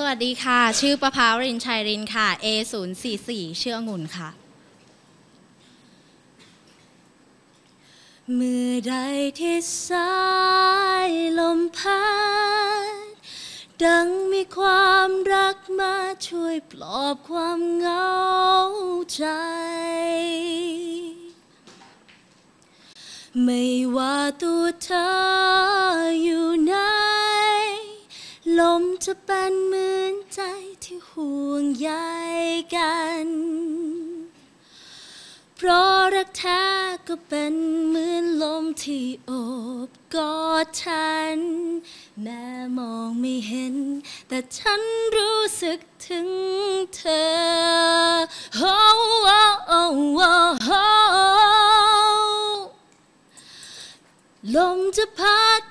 สวัสดีค่ะ ชื่อประภาวรินชัยรินค่ะ A044 ชื่อองุ่นค่ะ เมื่อใดที่สายลมพัด ดังมีความรักมาช่วยปลอบความเหงาใจ ไม่ว่าตัวเธออยู่ไหนลมจะเป็นเหมือน ใจที่ห่วงใยกัน เพราะรักแท้ก็เป็นเหมือนลมที่โอบกอดฉัน แม้มองไม่เห็น แต่ฉันรู้สึกถึงเธอโอ้โอ้โอ้โอ้โอ้ลมจะพัด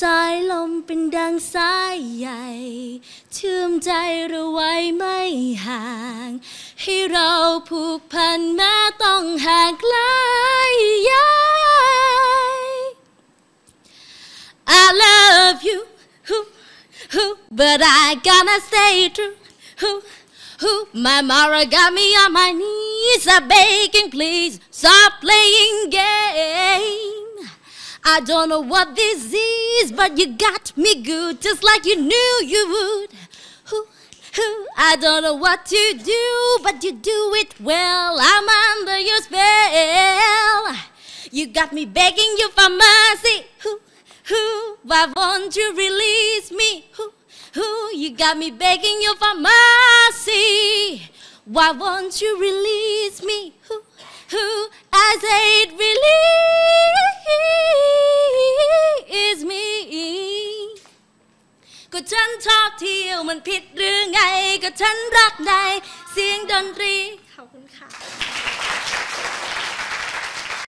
สายลมเป็นดังสายใหญ่ เชื่อมใจเราไว้ไม่ห่าง ให้เราผูกพันแม้ต้องห่างไกลย้าย I love you who, who, but I gonna stay true who, who, my mara got me on my knees I'm begging please stop playing games I don't know what this is, but you got me good, just like you knew you would. I don't know what to do, but you do it well. I'm under your spell. You got me begging you for mercy. Who, who, why won't you release me? Who, who, you got me begging you for mercy. Why won't you release me? ชอบเที่ยวมันผิดหรือไง ก็ฉันรักในเสียงดนตรี ขอบคุณค่ะ